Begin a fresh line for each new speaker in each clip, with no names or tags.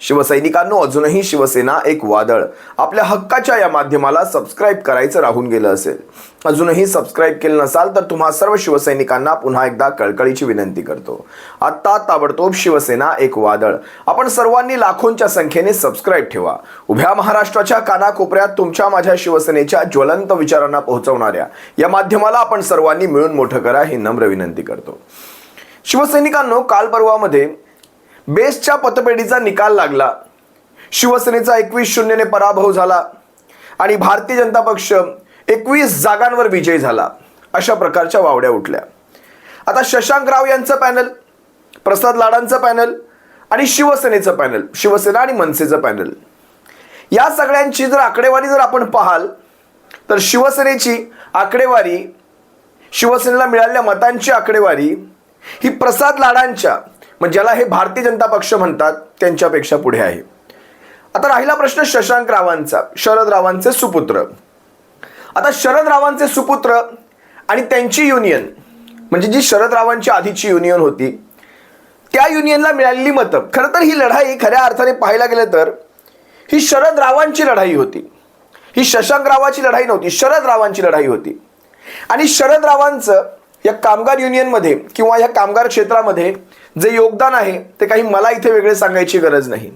शिवसैनिकांनो अजूनही शिवसेना एक वादळ. आपल्या हक्काच्या या माध्यमाला सबस्क्राईब करायचं राहून गेलं असेल. अजूनही सबस्क्राईब केलं नसाल तर तुम्हा सर्व शिवसैनिकांना पुन्हा एकदा कळकळीची विनंती करतो. आत्ता ताबडतोब शिवसेना एक वादळ. आपण सर्वांनी लाखोंच्या संख्येने सबस्क्राईब ठेवा. उभ्या महाराष्ट्राच्या कानाकोपऱ्यात तुमच्या माझ्या शिवसेनेच्या ज्वलंत विचारांना पोहोचवणाऱ्या या माध्यमाला आपण सर्वांनी मिळून मोठं करा ही नम्र विनंती करतो. शिवसैनिकांनो काल परवामध्ये बेस्टच्या पतपेढीचा निकाल लागला. शिवसेनेचा एकवीस शून्यने पराभव झाला आणि भारतीय जनता पक्ष एकवीस जागांवर विजयी झाला अशा प्रकारच्या वावड्या उठल्या. आता शशांक राव यांचं पॅनल प्रसाद लाडांचं पॅनल आणि शिवसेनेचं पॅनल शिवसेना आणि मनसेचं पॅनल. या सगळ्यांची जर आकडेवारी जर आपण पाहाल तर शिवसेनेची आकडेवारी शिवसेनेला मिळालेल्या मतांची आकडेवारी ही प्रसाद लाडांच्या मग ज्याला हे भारतीय जनता पक्ष म्हणतात त्यांच्यापेक्षा पुढे आहे. आता राहिला प्रश्न शशांक रावांचा शरद रावांचे सुपुत्र. आता शरद रावांचे सुपुत्र आणि त्यांची युनियन म्हणजे जी शरद रावांची आधीची युनियन होती त्या युनियनला मिळालेली मतं. खरं तर ही लढाई खऱ्या अर्थाने पाहायला गेलं तर ही शरद रावांची लढाई होती. ही शशांक रावाची लढाई नव्हती शरद रावांची लढाई होती. आणि शरद रावांचं या कामगार युनियनमध्ये किंवा या कामगार क्षेत्रामध्ये जे योगदान आहे ते काही मला इथे वेगळे सांगायची गरज नाही.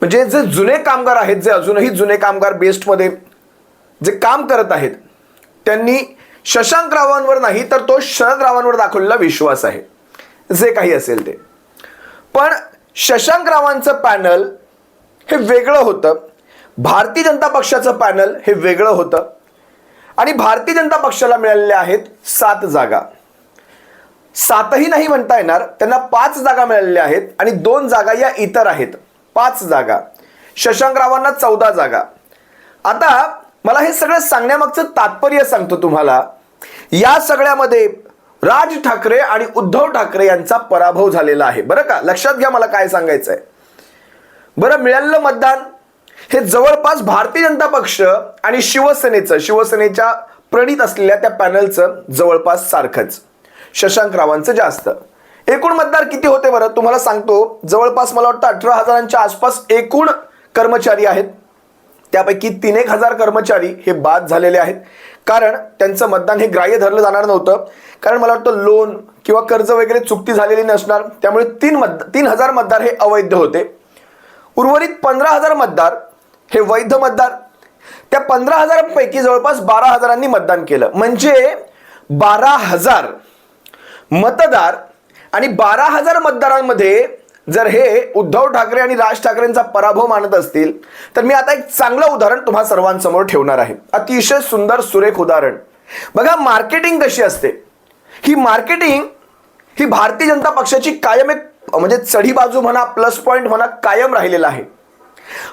म्हणजे जे जुने कामगार आहेत जे अजूनही जुने कामगार बेस्टमध्ये जे काम करत आहेत त्यांनी शशांक रावांवर नाही तर तो शरद रावांवर दाखवलेला विश्वास आहे. जे काही असेल ते. पण शशांक रावांचं पॅनल हे वेगळं होतं. भारतीय जनता पक्षाचं पॅनल हे वेगळं होतं. आणि भारतीय जनता पक्षाला मिळालेल्या आहेत सात जागा. सातही नाही म्हणता येणार त्यांना पाच जागा मिळालेल्या आहेत आणि दोन जागा या इतर आहेत. पाच जागा. शशांक रावांना चौदा जागा. आता मला हे सगळं सांगण्यामागचं तात्पर्य सांगतो तुम्हाला. या सगळ्यामध्ये राज ठाकरे आणि उद्धव ठाकरे यांचा पराभव झालेला आहे. बरं का? लक्षात घ्या मला काय सांगायचं आहे बरं मिळालेलं मतदान हे जवळपास भारतीय जनता पक्ष आणि शिवसेनेचं शिवसेनेच्या प्रणित असलेल्या त्या पॅनलचं जवळपास सारखंच. शशांक रावांचं जास्त. एकूण मतदार किती होते बरं? तुम्हाला सांगतो जवळपास मला वाटतं अठरा हजारांच्या आसपास एकूण कर्मचारी आहेत. त्यापैकी तीन एक हजार कर्मचारी हे बाद झालेले आहेत. कारण त्यांचं मतदान हे ग्राह्य धरलं जाणार नव्हतं. कारण मला वाटतं लोन किंवा कर्ज वगैरे चुकती झालेली नसणार. त्यामुळे तीन मत तीन हजार मतदार हे अवैध होते. उर्वरित पंधरा हजार मतदार हे वैध मतदार त्या पंधरा हजारांपैकी जवळपास बारा हजारांनी मतदान केलं. म्हणजे बारा हजार मतदार आणि बारा हजार मतदारांमध्ये जर हे उद्धव ठाकरे आणि राज ठाकरेंचा पराभव मानत असतील तर मी आता एक चांगलं उदाहरण तुम्हा सर्वांसमोर ठेवणार आहे. अतिशय सुंदर सुरेख उदाहरण. बघा मार्केटिंग कशी असते? ही मार्केटिंग ही भारतीय जनता पक्षाची कायम एक म्हणजे चढी बाजू म्हणा प्लस पॉईंट म्हणा कायम राहिलेला आहे.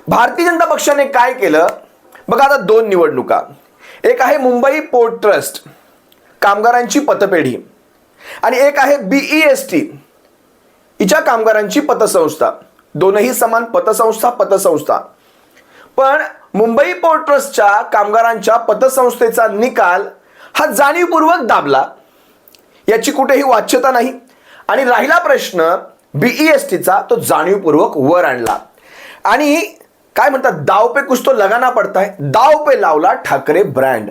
भारतीय जनता पक्षाने काय केलं? बघा आता दोन निवडणुका. एक आहे मुंबई पोर्ट ट्रस्ट कामगारांची पतपेढी. आणि एक आहे बीई एस टी हिच्या कामगारांची पतसंस्था. दोनही समान पतसंस्था पतसंस्था. पण मुंबई पोर्ट ट्रस्टच्या कामगारांच्या पतसंस्थेचा निकाल हा जाणीवपूर्वक दाबला. याची कुठेही वाच्यता नाही. आणि राहिला प्रश्न बीई एस टीचा तो जाणीवपूर्वक वर आणला. आणि काय म्हणतात दाव पे कुछ तो लगाना पडताय. दाव पे लावला ठाकरे ब्रँड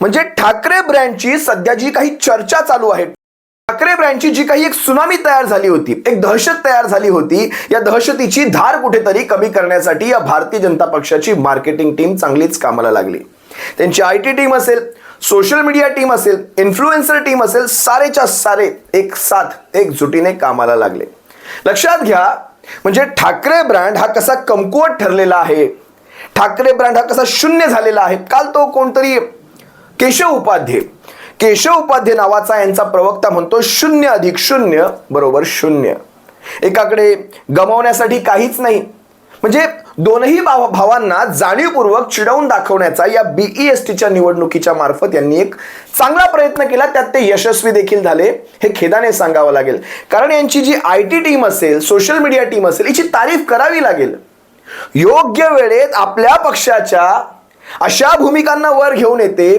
म्हणजे ठाकरे ब्रँडची सध्या जी काही चर्चा चालू आहे ठाकरे ब्रँडची जी काही एक सुनामी तयार झाली होती एक दहशत तयार झाली होती या दहशतीची धार कुठेतरी कमी करण्यासाठी या भारतीय जनता पक्षाची मार्केटिंग टीम चांगलीच कामाला लागली. त्यांची आय टी टीम असेल सोशल मीडिया टीम असेल इन्फ्लुएन्सर टीम असेल सारेच्या सारे एक साथ एकजुटीने कामाला लागले. लक्षात घ्या म्हणजे ठाकरे ब्रँड हा कसा कमकुवत ठरलेला आहे? ठाकरे ब्रँड हा कसा शून्य झालेला आहे? काल तो कोणतरी केशव उपाध्ये केशव उपाध्ये नावाचा यांचा प्रवक्ता म्हणतो शून्य अधिक शून्य बरोबर शून्य. एकाकडे गमावण्यासाठी काहीच नाही. म्हणजे दोनही भाव भावांना जाणीवपूर्वक चिडवून दाखवण्याचा या बीई एस टीच्या निवडणुकीच्या मार्फत यांनी एक चांगला प्रयत्न केला. त्यात ते यशस्वी देखील झाले. हे खेदाने सांगावं लागेल. कारण यांची जी आय टी टीम असेल सोशल मीडिया टीम असेल याची तारीफ करावी लागेल. योग्य वेळेत आपल्या पक्षाच्या अशा भूमिकांना वर घेऊन येते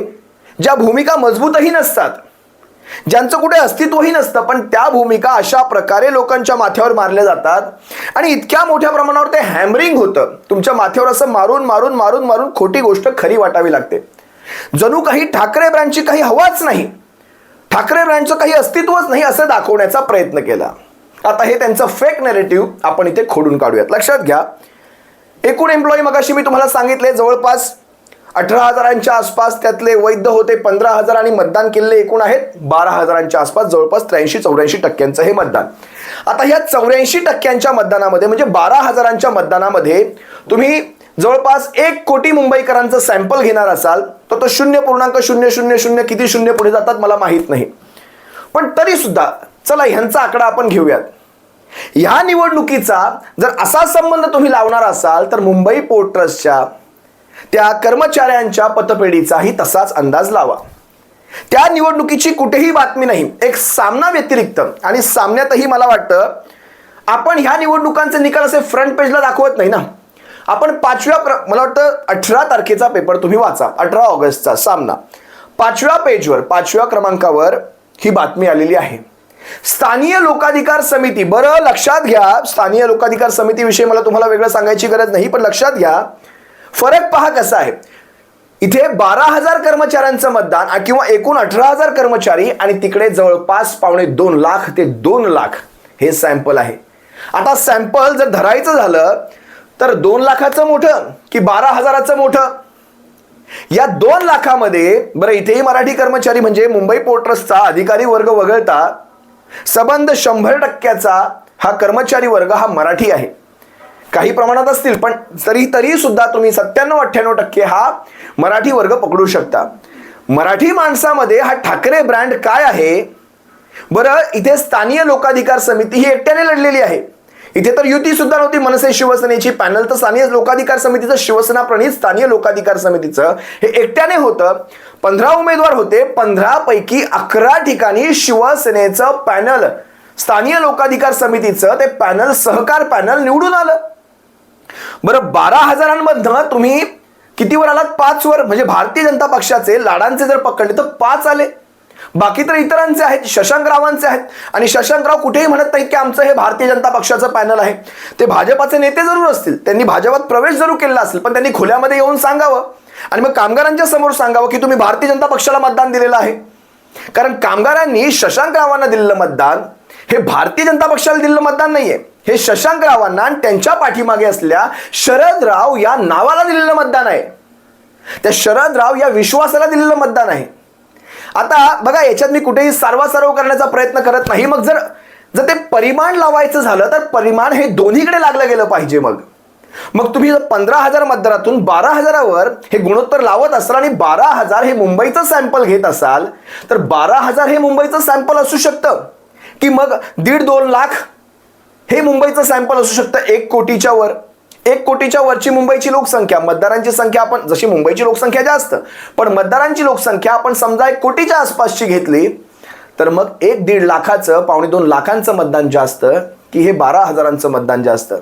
ज्या भूमिका मजबूतही नसतात. ज्यांचं कुठे अस्तित्वही नसतं पण त्या भूमिका अशा प्रकारे लोकांच्या माथ्यावर मारल्या जातात. आणि इतक्या मोठ्या प्रमाणावर ते हॅमरिंग होतं. तुमच्या माथ्यावर असं मारून मारून मारून मारून खोटी गोष्ट खरी वाटावी लागते. जणू काही ठाकरे ब्रँडची काही हवाच नाही. ठाकरे ब्रँडचं काही अस्तित्वच नाही असं दाखवण्याचा प्रयत्न केला. आता हे त्यांचं फेक नेरेटिव्ह आपण इथे खोडून काढूयात. लक्षात घ्या. एकूण एम्प्लॉई मगाशी मी तुम्हाला सांगितले जवळपास अठरा हजारांच्या आसपास त्यातले वैध होते पंधरा हजार आणि मतदान केलेले एकूण आहेत बारा हजारांच्या आसपास जवळपास त्र्याऐंशी चौऱ्याऐंशी टक्क्यांचं हे मतदान. आता ह्या चौऱ्याऐंशी टक्क्यांच्या मतदानामध्ये म्हणजे बारा हजारांच्या मतदानामध्ये तुम्ही जवळपास एक कोटी मुंबईकरांचं सॅम्पल घेणार असाल तर तो शून्य पूर्णांक शून्य शून्य शून्य किती शून्य पुढे जातात मला माहीत नाही. पण तरी सुद्धा चला ह्यांचा आकडा आपण घेऊयात. ह्या निवडणुकीचा जर असा संबंध तुम्ही लावणार असाल तर मुंबई पोर्ट ट्रस्टच्या त्या कर्मचाऱ्यांच्या पतपेढीचाही तसाच अंदाज लावा. त्या निवडणुकीची कुठेही बातमी नाही. एक सामना व्यतिरिक्त आणि सामन्यातही मला वाटतं आपण ह्या निवडणुकांचे निकाल असे फ्रंट पेजला दाखवत नाही ना. आपण पाचव्या प्र मला वाटतं अठरा तारखेचा पेपर तुम्ही वाचा अठरा ऑगस्टचा सामना. पाचव्या पेजवर पाचव्या क्रमांकावर ही बातमी आलेली आहे. स्थानीय लोकाधिकार समिती बरं लक्षात घ्या स्थानीय लोकाधिकार समितीविषयी मला तुम्हाला वेगळं सांगायची गरज नाही पण लक्षात घ्या फरक पहा कसा आहे. इथे बारा हजार कर्मचाऱ्यांचं मतदान किंवा एकूण अठरा हजार कर्मचारी आणि तिकडे जवळपास पावणे दोन लाख ते दोन लाख हे सॅम्पल आहे. आता सॅम्पल जर धरायचं झालं तर दोन लाखाचं मोठं की बारा हजाराचं मोठं? या दोन लाखामध्ये बरं इथेही मराठी कर्मचारी म्हणजे मुंबई पोर्ट ट्रस्टचा अधिकारी वर्ग वगळता सबंध शंभर टक्क्याचा हा कर्मचारी वर्ग हा मराठी आहे. काही प्रमाणात असतील पण तरी तरी सुद्धा तुम्ही सत्त्याण्णव अठ्ठ्याण्णव टक्के हा मराठी वर्ग पकडू शकता. मराठी माणसामध्ये हा ठाकरे ब्रँड काय आहे? बरं इथे स्थानीय लोकाधिकार समिती ही एकट्याने लढलेली आहे. इथे तर युती सुद्धा नव्हती मनसे शिवसेनेची पॅनल तर स्थानीय लोकाधिकार समितीचं शिवसेना प्रणित स्थानीय लोकाधिकार समितीचं हे एकट्याने होतं. पंधरा उमेदवार होते पंधरा पैकी अकरा ठिकाणी शिवसेनेचं पॅनल स्थानीय लोकाधिकार समितीचं ते पॅनल सहकार पॅनल निवडून आलं. बरं बारा हजारांमधनं तुम्ही कितीवर आलात? पाच वर. म्हणजे भारतीय जनता पक्षाचे लाडांचे जर पकडले तर पाच आले. बाकी तर इतरांचे आहेत शशांकरावांचे आहेत. आणि शशांकराव कुठेही म्हणत नाही की आमचं हे भारतीय जनता पक्षाचं पॅनल आहे. ते भाजपाचे नेते जरूर असतील. त्यांनी भाजपात प्रवेश जरूर केला असेल पण त्यांनी खुल्यामध्ये येऊन सांगावं. आणि मग कामगारांच्या समोर सांगावं की तुम्ही भारतीय जनता पक्षाला मतदान दिलेलं आहे. कारण कामगारांनी शशांकरावांना दिलेलं मतदान हे भारतीय जनता पक्षाला दिलेलं मतदान नाहीये. हे शशांकरावांना आणि त्यांच्या पाठीमागे असल्या शरदराव या नावाला दिलेलं मतदान आहे. त्या शरदराव या विश्वासाला दिलेलं मतदान आहे. आता बघा याच्यात मी कुठेही सारवासारव करण्याचा प्रयत्न करत नाही. मग जर जर ते परिमाण लावायचं झालं तर परिमाण हे दोन्हीकडे लागलं गेलं पाहिजे मग. मग तुम्ही जर पंधरा हजार मतदारातून बारा हजारावर हे गुणोत्तर लावत असाल आणि बारा हजार हे मुंबईचं सॅम्पल घेत असाल तर बारा हजार हे मुंबईचं सॅम्पल असू शकतं. की मग दीड दोन लाख हे मुंबईचं सॅम्पल असू शकतं एक कोटीच्या वर. एक कोटीच्या वरची मुंबईची लोकसंख्या मतदारांची संख्या आपण जशी मुंबईची लोकसंख्या जास्त पण मतदारांची लोकसंख्या आपण समजा एक कोटीच्या आसपासची घेतली तर मग एक दीड लाखाचं पावणे दोन लाखांचं मतदान जास्त की हे बारा हजारांचं मतदान जास्त.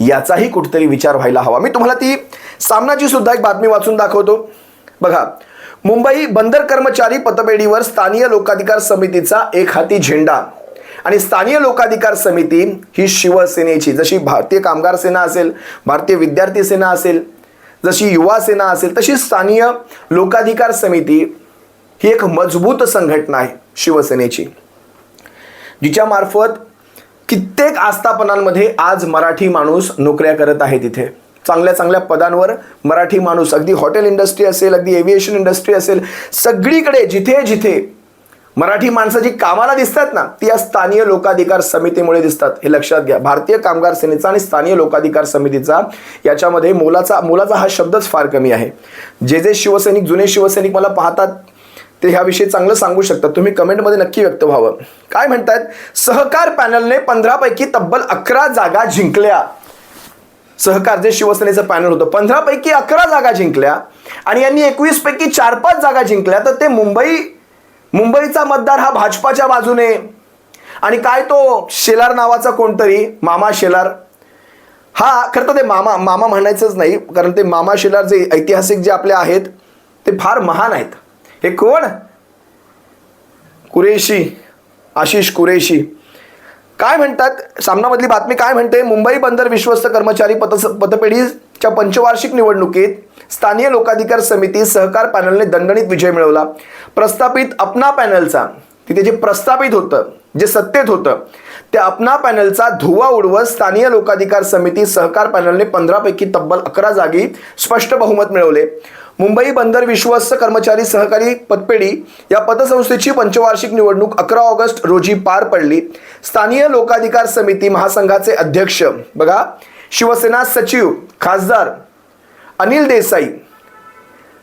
याचाही कुठेतरी विचार व्हायला हवा. मी तुम्हाला ती सामनाची सुद्धा एक बातमी वाचून दाखवतो. बघा मुंबई बंदर कर्मचारी पतपेढीवर स्थानीय लोकाधिकार समितीचा एक हाती झेंडा. आणि स्थानीय लोकाधिकार समिती ही शिवसेनेची जशी भारतीय कामगार सेना असेल भारतीय विद्यार्थी सेना असेल जशी युवा सेना असेल तशी स्थानीय लोकाधिकार समिती ही एक मजबूत संघटना आहे शिवसेनेची जिच्या मार्फत कित्येक आस्थापनांमध्ये आज मराठी माणूस नोकऱ्या करत आहे तिथे. चांगल्या चांगल्या पदांवर मराठी माणूस अगदी हॉटेल इंडस्ट्री असेल अगदी एव्हिएशन इंडस्ट्री असेल सगळीकडे जिथे जिथे मराठी माणसं जी कामाला दिसतात ना ती या स्थानीय लोकाधिकार समितीमुळे दिसतात. हे लक्षात घ्या. भारतीय कामगार सेनेचा आणि स्थानीय लोकाधिकार समितीचा याच्यामध्ये मोलाचा मोलाचा हा शब्दच फार कमी आहे. जे जे शिवसैनिक जुने शिवसैनिक मला पाहतात ते ह्याविषयी चांगलं सांगू शकतात. तुम्ही कमेंटमध्ये नक्की व्यक्त व्हावं. काय म्हणतात सहकार पॅनलने पंधरापैकी तब्बल अकरा जागा जिंकल्या. सहकार जे शिवसेनेचं पॅनल होतं पंधरापैकी अकरा जागा जिंकल्या आणि यांनी एकवीस पैकी चार पाच जागा जिंकल्या तर ते मुंबई मुंबईचा मतदार हा भाजपाच्या बाजूने. आणि काय तो शेलार नावाचा कोणतरी मामा शेलार. हा खरं तर ते मामा मामा म्हणायचंच नाही कारण ते मामा शेलार जे ऐतिहासिक जे आपले आहेत ते फार महान आहेत. हे कोण? कुरेशी आशिष कुरेशी. काय म्हणतात? सामनामधली बातमी काय म्हणते? मुंबई बंदर विश्वस्त कर्मचारी पत च्या पंचवार्षिक निवडणुकीत स्थानीय लोकाधिकार समिती सहकार पॅनलने दणदणीत विजय मिळवला. प्रस्थापित अपना पॅनलचा तिथे जे प्रस्थापित होतं जे सत्तेत होतं त्या अपना पॅनलचा धुवा उडवत स्थानीय लोकाधिकार समिती सहकार पॅनलने पंधरापैकी तब्बल अकरा जागी स्पष्ट बहुमत मिळवले. मुंबई बंदर विश्वस्त कर्मचारी सहकारी पतपेढी या पतसंस्थेची पंचवार्षिक निवडणूक अकरा ऑगस्ट रोजी पार पडली. स्थानीय लोकाधिकार समिती महासंघाचे अध्यक्ष. बघा शिवसेना सचिव खासदार अनिल देसाई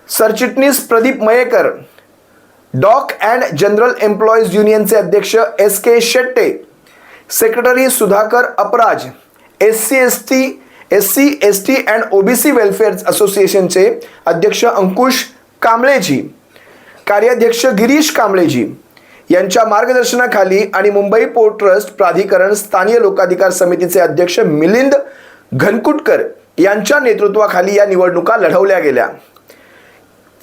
सरचिटणीस Pradeep Mayekar dock and general employees युनियनचे अध्यक्ष S K Shette secretary Sudhakar Apraj S C S T S C S T and OBC welfare असोसिएशनचे अध्यक्ष अंकुश कांबळेजी कार्याध्यक्ष गिरीश कांबळेजी यांच्या मार्गदर्शनाखाली आणि मुंबई पोर्ट ट्रस्ट प्राधिकरण स्थानीय लोकाधिकार समितीचे अध्यक्ष मिलिंद घनकुटकर यांच्या नेतृत्वाखाली या निवडणुका लढवल्या गेल्या.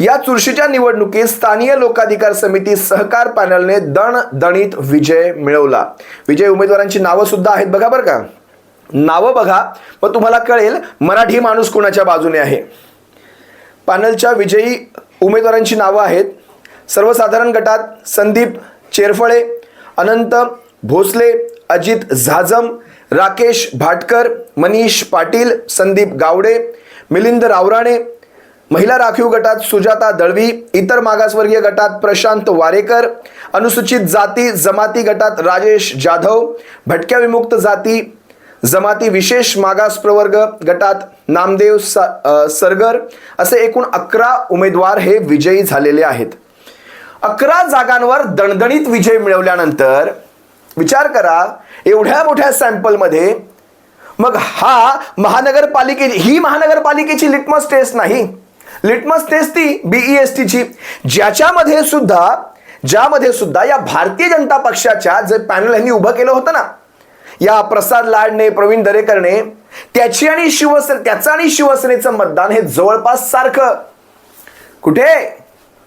या चुरशीच्या निवडणुकीत स्थानीय लोकाधिकार समिती सहकार पॅनलने दण दणीत विजय मिळवला. विजय उमेदवारांची नावं सुद्धा आहेत बघा बरं का. नावं बघा मग तुम्हाला कळेल मराठी माणूस कोणाच्या बाजूने आहे. पॅनलच्या विजयी उमेदवारांची नावं आहेत सर्वसाधारण गटात संदीप चेरफळे अनंत भोसले अजित झाजम राकेश भाटकर मनीष पाटील संदीप गावडे मिलिंद रावराणे महिला राखीव गटात सुजाता दळवी इतर मागासवर्गीय गटात प्रशांत वारेकर अनुसूचित जाती जमाती गटात राजेश जाधव भटक्या विमुक्त जाती जमाती विशेष मागास प्रवर्ग गटात नामदेव सरगर असे एकूण अकरा उमेदवार हे विजयी झालेले आहेत. अकरा जागांवर दणदणीत विजय मिळवल्यानंतर विचार करा एवढ्या मोठ्या सॅम्पलमध्ये मग हा महानगरपालिके ही महानगरपालिकेची लिटमस टेस्ट नाही. लिटमस टेस्ट ती बीई एस टीची ज्याच्यामध्ये सुद्धा ज्यामध्ये सुद्धा या भारतीय जनता पक्षाच्या जे पॅनल यांनी उभं केलं होतं ना या प्रसाद लाडने प्रवीण दरेकरने त्याची आणि शिवसेना त्याचं आणि शिवसेनेचं मतदान हे जवळपास सारखं. कुठे?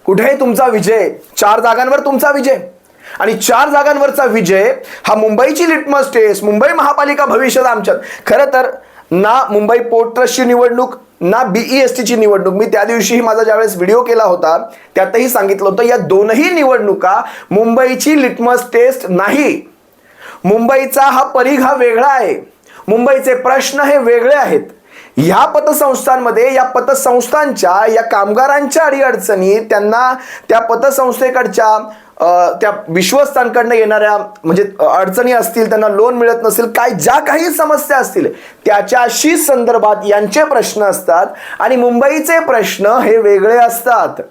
कुठे तुमचा विजय? चार जागांवर तुमचा विजय. आणि चार जागांवरचा विजय हा मुंबईची लिटमस टेस्ट मुंबई महापालिका भविष्यात आमच्यात. खरं तर ना मुंबई पोर्ट ट्रस्टची निवडणूक ना बीई एस टीची निवडणूक. मी त्या दिवशीही माझा ज्यावेळेस व्हिडिओ केला होता त्यातही सांगितलं होतं या दोनही निवडणुका मुंबईची लिटमस टेस्ट नाही. मुंबईचा हा परीघ हा वेगळा आहे. मुंबईचे प्रश्न हे वेगळे आहेत. ह्या पतसंस्थांमध्ये या पतसंस्थांच्या या कामगारांच्या अडीअडचणी त्यांना त्या पतसंस्थेकडच्या त्या विश्वस्तांकडनं येणाऱ्या म्हणजे अडचणी असतील त्यांना लोन मिळत नसेल काय ज्या काही समस्या असतील त्याच्याशी संदर्भात यांचे प्रश्न असतात आणि मुंबईचे प्रश्न हे वेगळे असतात.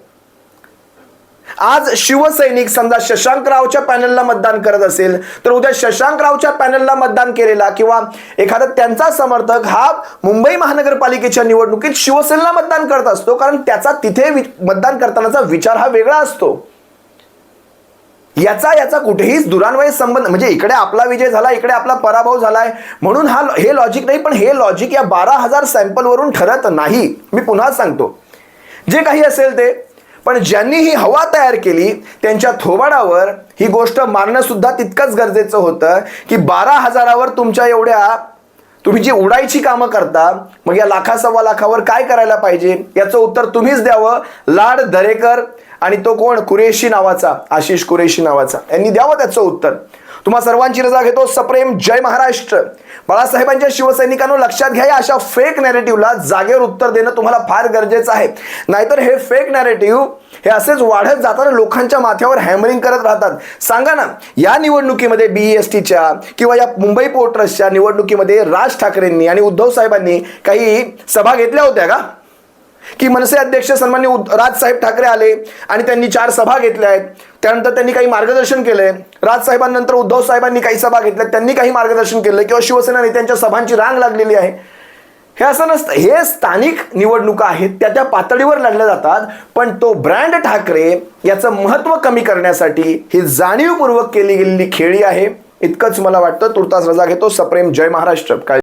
आज शिवसैनिक समजा शशांकरावच्या पॅनलला मतदान करत असेल तर उद्या शशांकरावच्या पॅनलला मतदान केलेला किंवा एखादा त्यांचा समर्थक हा मुंबई महानगरपालिकेच्या निवडणुकीत शिवसेनेला मतदान करत असतो कारण त्याचा तिथे वि- मतदान करतानाचा विचार हा वेगळा असतो. याचा याचा कुठेही दुरान्वय संबंध म्हणजे इकडे आपला विजय झाला इकडे आपला पराभव झालाय. म्हणून हा हे लॉजिक नाही पण हे लॉजिक या बारा हजार सॅम्पलवरून ठरत नाही. मी पुन्हा सांगतो. जे काही असेल ते. पण ज्यांनी ही हवा तयार केली त्यांच्या थोबाडावर ही गोष्ट मारणं सुद्धा तितकंच गरजेचं होतं की बारा हजारावर तुमच्या एवढ्या तुम्ही जी उडायची कामं करता मग या लाखा सव्वा लाखावर काय करायला पाहिजे? याचं उत्तर तुम्हीच द्यावं. लाड दरेकर आणि तो कोण? कुरेशी नावाचा आशिष कुरेशी नावाचा. यांनी द्यावं त्याचं उत्तर. तुम्हा सर्वांची रजा घेतो. सप्रेम जय महाराष्ट्र. बाळासाहेबांच्या शिवसैनिकांनो लक्षात घ्या या अशा फेक नॅरेटिव्हला जागेवर उत्तर देणं तुम्हाला फार गरजेचं आहे. नाहीतर हे फेक नॅरेटिव्ह हे असेच वाढत जाताना लोकांच्या माथ्यावर हॅमरिंग करत राहतात. सांगा ना या निवडणुकीमध्ये बीएस टीच्या किंवा या मुंबई पोर्ट ट्रस्टच्या निवडणुकीमध्ये राज ठाकरेंनी आणि उद्धव साहेबांनी काही सभा घेतल्या होत्या का? की मनसे अध्यक्ष सन्मान्य राजसाहेब ठाकरे आले आणि त्यांनी चार सभा घेतल्या आहेत. त्यानंतर त्यांनी काही मार्गदर्शन केलंय. राजसाहेबांनंतर उद्धव साहेबांनी काही सभा घेतल्या त्यांनी काही मार्गदर्शन केलंय किंवा शिवसेना नेत्यांच्या सभांची रांग लागलेली आहे. हे असं नसतं. हे स्थानिक निवडणुका आहेत. त्या त्या पातळीवर लढल्या जातात. पण तो ब्रँड ठाकरे याचं महत्त्व कमी करण्यासाठी ही जाणीवपूर्वक केली गेलेली खेळी आहे. इतकंच मला वाटतं. तुर्तास रजा घेतो. सप्रेम. जय महाराष्ट्र. काय